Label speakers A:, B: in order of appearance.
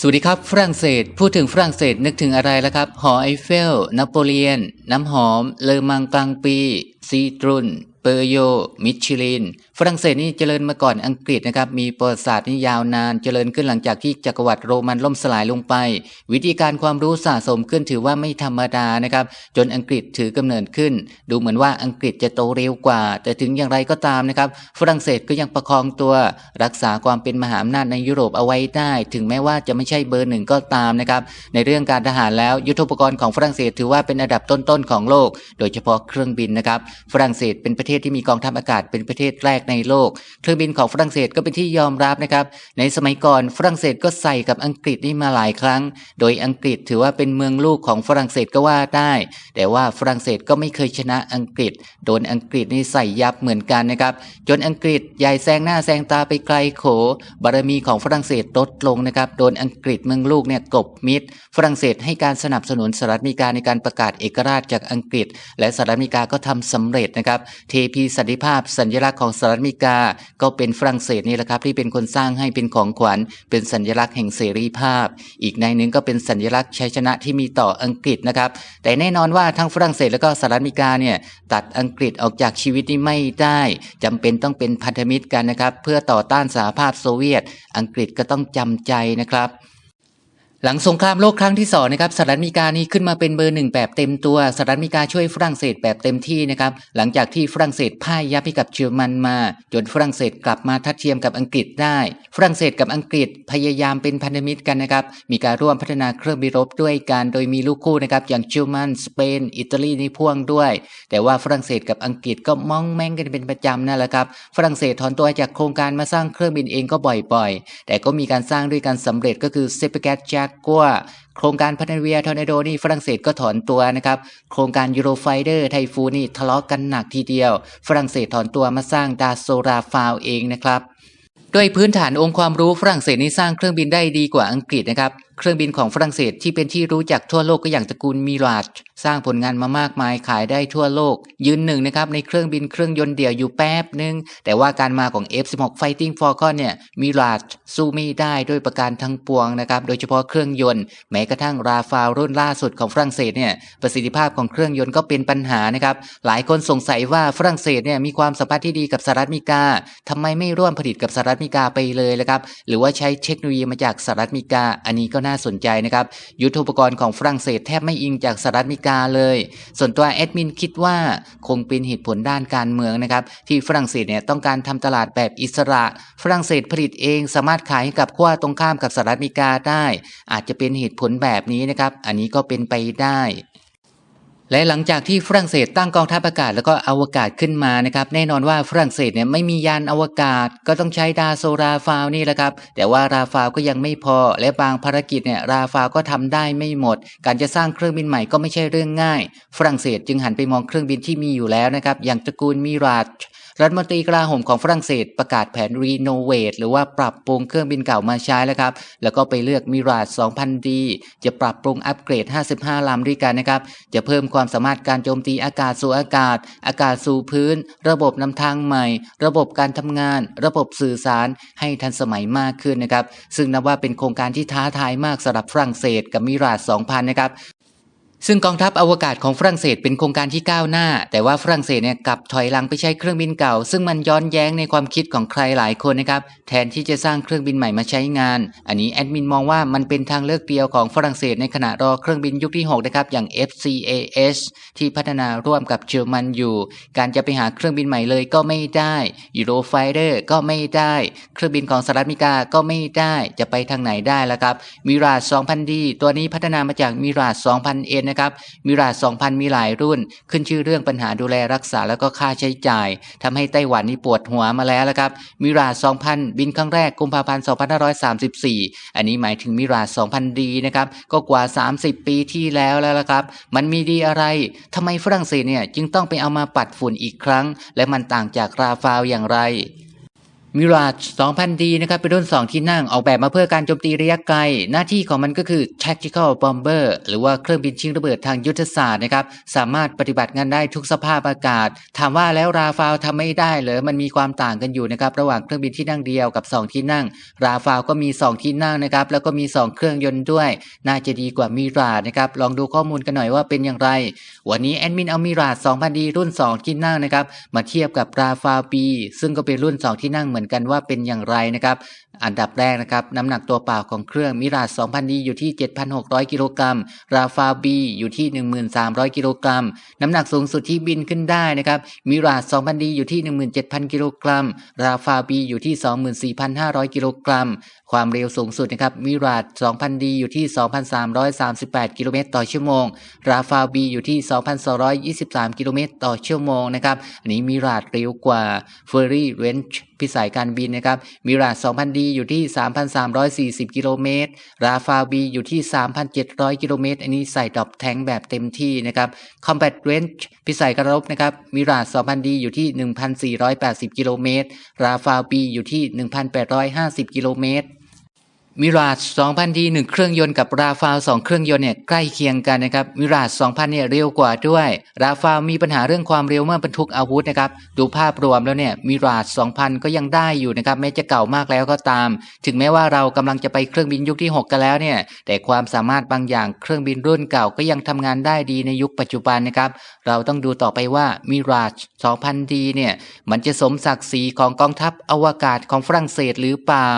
A: สวัสดีครับฝรั่งเศส พูดถึงฝรั่งเศสนึกถึงอะไรล่ะครับ หอไอเฟล นโปเลียน น้ำหอม เลอมังกลางปี ซีตรุน เปอร์โย มิชลิน ฝรั่งเศสนี่เจริญมาก่อนอังกฤษนะครับมีประวัติศาสตร์นี่ยาวนาน เจริญขึ้นหลังจากที่จักรวรรดิโรมันล่มสลายลงไป วิธีการความรู้สะสมขึ้นถือว่าไม่ธรรมดานะครับ จนอังกฤษถือกำเนิดขึ้น ดูเหมือนว่าอังกฤษจะโตเร็วกว่า แต่ถึงอย่างไรก็ตามนะครับ ฝรั่งเศสก็ยังประคองตัว รักษาความเป็นมหาอำนาจในยุโรปเอาไว้ได้ ถึงแม้ว่าจะไม่ใช่เบอร์หนึ่งก็ตามนะครับในเรื่องการทหารแล้วยุทโธปกรณ์ของฝรั่งเศสถือว่าเป็นอันดับต้นๆของโลก โดยเฉพาะเครื่องบินนะครับฝรั่งเศสเป็นประเทศที่มีกองทัพอากาศเป็นประเทศแรกในโลก เครื่องบินของฝรั่งเศสก็เป็นที่ยอมรับนะครับ ในสมัยก่อนฝรั่งเศสก็ใส่กับอังกฤษนี่มาหลายครั้ง โดยอังกฤษถือว่าเป็นเมืองลูกของฝรั่งเศสก็ว่าได้ แต่ว่าฝรั่งเศสก็ไม่เคยชนะอังกฤษ โดนอังกฤษนี่ใส่ยับเหมือนกันนะครับ จนอังกฤษใหญ่แซงหน้าแซงตาไปไกลโข บารมีของฝรั่งเศสลดลงนะครับ โดนอังกฤษเมืองลูกเนี่ยกบมิด ฝรั่งเศสให้การสนับสนุนสหรัฐอเมริกาในการประกาศเอกราชจากอังกฤษ และสหรัฐอเมริกาก็ทำสำเร็จนะครับ เทพีสันติภาพสัญลักษณ์ของสหรัฐอเมริกา ก็เป็นฝรั่งเศสนี่แหละครับที่เป็นคนสร้างให้เป็นของขวัญ เป็นสัญลักษณ์แห่งเสรีภาพ อีกในหนึ่งก็เป็นสัญลักษณ์ชัยชนะที่มีต่ออังกฤษนะครับ แต่แน่นอนว่าทั้งฝรั่งเศสแล้วก็สหรัฐอเมริกาเนี่ยตัดอังกฤษออกจากชีวิตนี่ไม่ได้จำเป็นต้องเป็นพันธมิตรกันนะครับ เพื่อต่อต้านสหภาพโซเวียต อังกฤษก็ต้องจำใจนะครับ หลังสงครามโลกครั้งที่สองนะครับสหรัฐอเมริกานี่ขึ้นมาเป็นเบอร์หนึ่งแบบเต็มตัวสหรัฐอเมริกาช่วยฝรั่งเศสแบบเต็มที่นะครับหลังจากที่ฝรั่งเศสพ่ายยับให้กับเยอรมันมา จนฝรั่งเศสกลับมาทัดเทียมกับอังกฤษได้ ฝรั่งเศสกับอังกฤษพยายามเป็นพันธมิตรกันนะครับ มีการร่วมพัฒนาเครื่องบินรบด้วยกัน โดยมีลูกคู่นะครับ อย่างเยอรมันสเปน อิตาลีนี่พ่วงด้วย แต่ว่าฝรั่งเศสกับอังกฤษก็มองแม่งกันเป็นประจำนั่นแหละครับ ฝรั่งเศสถอนตัวจากโครงการมาสร้างเครื่องบินเองก็บ่อยๆ แต่ก็มีการสร้างด้วยกันสำเร็จก็คือเซปแกตจากกัวโครงการพันาเวียทอร์นาโดนี่ฝรั่งเศสก็ถอนตัวนะครับ โครงการยูโรไฟเดอร์ไทฟูนี่ทะเลาะกันหนักทีเดียว ฝรั่งเศสถอนตัวมาสร้างดาโซราฟาวเองนะครับ ด้วยพื้นฐานองค์ความรู้ฝรั่งเศสนี่สร้างเครื่องบินได้ดีกว่าอังกฤษนะครับ เครื่องบินของฝรั่งเศสที่เป็นที่รู้จักทั่วโลกก็อย่างตระกูลมิราชสร้างผลงานมามากมายขายได้ทั่วโลก ยืนหนึ่งนะครับในเครื่องบินเครื่องยนต์เดี่ยวอยู่แป๊บหนึ่งแต่ว่าการมาของ F16 Fighting Falcon เนี่ยมิราชสู้ไม่ได้ด้วยประการทั้งปวงนะครับโดยเฉพาะเครื่องยนต์แม้กระทั่งราฟาลรุ่นล่าสุดของฝรั่งเศสเนี่ยประสิทธิภาพของเครื่องยนต์ก็เป็นปัญหานะครับหลายคนสงสัยว่าฝรั่งเศสเนี่ยมีความสัมพันธ์ที่ดีกับสหรัฐอเมริกาทำไมไม่ร่วมผลิตกับสหรัฐอเมริกาไปเลยละครับหรือว่าใช้เทคโนโลยีมาจากสหรัฐอเมริกาอันนี้ก็น่าสนใจนะครับ ยุทโธปกรณ์ของฝรั่งเศสแทบไม่อิงจากสหรัฐอเมริกาเลย ส่วนตัวแอดมินคิดว่าคงเป็นเหตุผลด้านการเมืองนะครับ ที่ฝรั่งเศสเนี่ยต้องการทำตลาดแบบอิสระ ฝรั่งเศสผลิตเองสามารถขายให้กับขั้วตรงข้ามกับสหรัฐอเมริกาได้ อาจจะเป็นเหตุผลแบบนี้นะครับ อันนี้ก็เป็นไปได้ และหลังจากที่ฝรั่งเศสตั้งกองทัพอากาศแล้วก็อวกาศขึ้นมานะครับแน่นอนว่าฝรั่งเศสเนี่ยไม่มียานอวกาศ ก็ต้องใช้ดาโซราฟาวนี่แหละครับแต่ว่าราฟาวก็ยังไม่พอ และบางภารกิจเนี่ยราฟาวก็ทำได้ไม่หมด การจะสร้างเครื่องบินใหม่ก็ไม่ใช่เรื่องง่าย ฝรั่งเศสจึงหันไปมองเครื่องบินที่มีอยู่แล้วนะครับอย่างตระกูลมิราช รัฐมนตรีกลาโหมของฝรั่งเศสประกาศแผนรีโนเวทหรือว่าปรับปรุงเครื่องบินเก่ามาใช้แล้วครับ แล้วก็ไปเลือกมิราช 2000D จะปรับปรุงอัปเกรด 55 ลำด้วยกันนะครับ จะเพิ่มความสามารถการโจมตีอากาศสู่อากาศ อากาศสู่พื้น ระบบนำทางใหม่ ระบบการทำงาน ระบบสื่อสารให้ทันสมัยมากขึ้นนะครับ ซึ่งนับว่าเป็นโครงการที่ท้าทายมากสำหรับฝรั่งเศสกับมิราช2000นะครับ ซึ่งกองทัพอวกาศของฝรั่งเศสเป็นโครงการที่ก้าวหน้า แต่ว่าฝรั่งเศสเนี่ยกลับถอยหลังไปใช้เครื่องบินเก่า ซึ่งมันย้อนแย้งในความคิดของใครหลายคนนะครับ แทนที่จะสร้างเครื่องบินใหม่มาใช้งาน อันนี้แอดมินมองว่ามันเป็นทางเลือกเดียวของฝรั่งเศสในขณะรอเครื่องบินยุคที่ 6 นะครับ อย่าง FCAS ที่พัฒนาร่วมกับเยอรมันอยู่ การจะไปหาเครื่องบินใหม่เลยก็ไม่ได้ยูโรไฟเดอร์ก็ไม่ได้ เครื่องบินของสหรัฐอเมริกาก็ไม่ได้ จะไปทางไหนได้ล่ะครับมิราช 2000D ตัวนี้พัฒนามาจากมิราช 2000N นะครับ มิราช2000มีหลายรุ่น ขึ้นชื่อเรื่องปัญหาดูแลรักษาแล้วก็ค่าใช้จ่ายทำให้ไต้หวันนี่ปวดหัวมาแล้วละครับ มิราช2000บินครั้งแรกกุมภาพันธ์2534อันนี้หมายถึงมิราช 2000D นะครับ ก็กว่า30ปีที่แล้วแล้วละครับ มันมีดีอะไรทำไมฝรั่งเศสเนี่ยจึงต้องไปเอามาปัดฝุ่นอีกครั้ง และมันต่างจากราฟาลอย่างไร มิราช 2,000D นะครับเป็นรุ่น 2 ที่นั่งออกแบบมาเพื่อการโจมตีระยะไกล หน้าที่ของมันก็คือ tactical bomber หรือว่าเครื่องบินชิงระเบิดทางยุทธศาสตร์นะครับ สามารถปฏิบัติงานได้ทุกสภาพอากาศ ถามว่าแล้วราฟาลทำไม่ได้เหรอมันมีความต่างกันอยู่นะครับ ระหว่างเครื่องบินที่นั่งเดียวกับ 2 ที่นั่ง ราฟาลก็มี 2 ที่นั่งนะครับ แล้วก็มี 2 เครื่องยนต์ด้วย น่าจะดีกว่ามิราชนะครับลองดูข้อมูลกันหน่อยว่าเป็นอย่างไร วันนี้แอดมินเอามิราช 2,000D รุ่น 2 ที่นั่งนะครับมาเทียบกับราฟาล B ซึ่งก็เป็นรุ่น 2 ที่นั่งเหมือนกันว่าเป็นอย่างไรนะครับ อันดับแรกนะครับน้ำหนักตัวเปล่าของเครื่องมิราช 2,000D อยู่ที่ 7,600 กิโลกรัม ราฟา B อยู่ที่ 1,300 กิโลกรัม น้ำหนักสูงสุดที่บินขึ้นได้นะครับมิราช 2,000D อยู่ที่ 17,000 กิโลกรัม ราฟา B อยู่ที่ 24,500 กิโลกรัม ความเร็วสูงสุดนะครับมิราช 2,000D อยู่ที่ 2,338 กิโลเมตรต่อชั่วโมง ราฟา B อยู่ที่ 2,223 กิโลเมตรต่อชั่วโมงนะครับอันนี้มิราชเร็วกว่า f e r r y Range พิสัยการบินนะครับมิราช 2,000D อยู่ที่ 3,340 กิโลเมตร ราฟาบีอยู่ที่ 3,700 กิโลเมตร อันนี้ใส่ดรอปแทงแบบเต็มที่นะครับ Combat Range พิสัยกระรบนะครับ มิราส 2,000D อยู่ที่ 1,480 กิโลเมตร ราฟาบีอยู่ที่ 1,850 กิโลเมตร มิราช 2,000D หนึ่งเครื่องยนต์กับราฟาล2เครื่องยนต์เนี่ยใกล้เคียงกันนะครับมิราช2,000เนี่ยเร็วกว่าด้วย ราฟาลมีปัญหาเรื่องความเร็วเมื่อบรรทุกอาวุธนะครับดูภาพรวมแล้วเนี่ยมิราช2,000 ก็ยังได้อยู่นะครับแม้จะเก่ามากแล้วก็ตาม ถึงแม้ว่าเรากำลังจะไปเครื่องบินยุคที่ 6 กันแล้วเนี่ยแต่ความสามารถบางอย่างเครื่องบินรุ่นเก่าก็ยังทำงานได้ดีในยุคปัจจุบันนะครับเราต้องดูต่อไปว่ามิราช 2,000D เนี่ยมันจะสมศักดิ์ศรีของกองทัพอวกาศของฝรั่งเศสหรือเปล่า